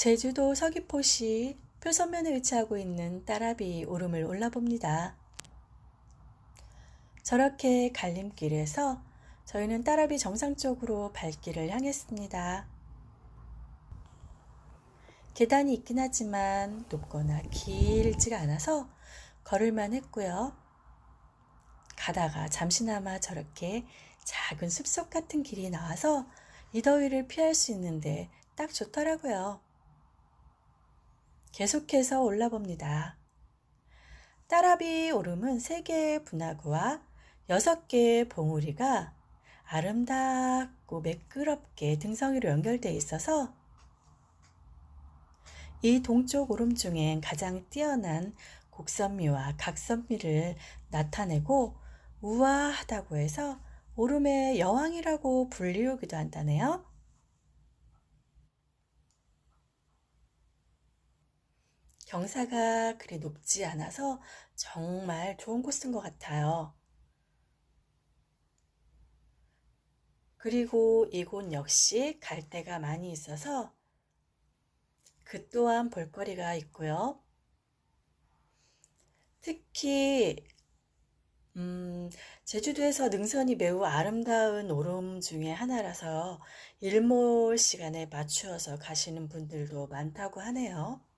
제주도 서귀포시 표선면에 위치하고 있는 따라비 오름을 올라봅니다. 저렇게 갈림길에서 저희는 따라비 정상 쪽으로 발길을 향했습니다. 계단이 있긴 하지만 높거나 길지가 않아서 걸을만 했고요. 가다가 잠시나마 저렇게 작은 숲속 같은 길이 나와서 이 더위를 피할 수 있는데 딱 좋더라고요. 계속해서 올라봅니다. 따라비 오름은 3개의 분화구와 6개의 봉우리가 아름답고 매끄럽게 등성이로 연결되어 있어서 이 동쪽 오름 중엔 가장 뛰어난 곡선미와 각선미를 나타내고 우아하다고 해서 오름의 여왕이라고 불리우기도 한다네요. 경사가 그리 높지 않아서 정말 좋은 코스인 것 같아요. 그리고 이곳 역시 갈 데가 많이 있어서 그 또한 볼거리가 있고요. 특히 음, 제주도에서 능선이 매우 아름다운 오름 중에 하나라서 일몰 시간에 맞추어서 가시는 분들도 많다고 하네요.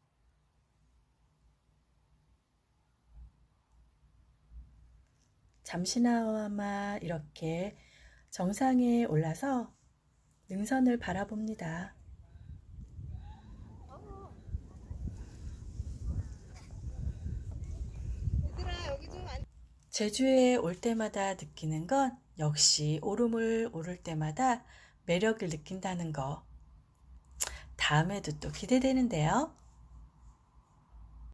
잠시나마 이렇게 정상에 올라서 능선을 바라봅니다. 제주에 올 때마다 느끼는 건 역시 오름을 오를 때마다 매력을 느낀다는 거. 다음에도 또 기대되는데요.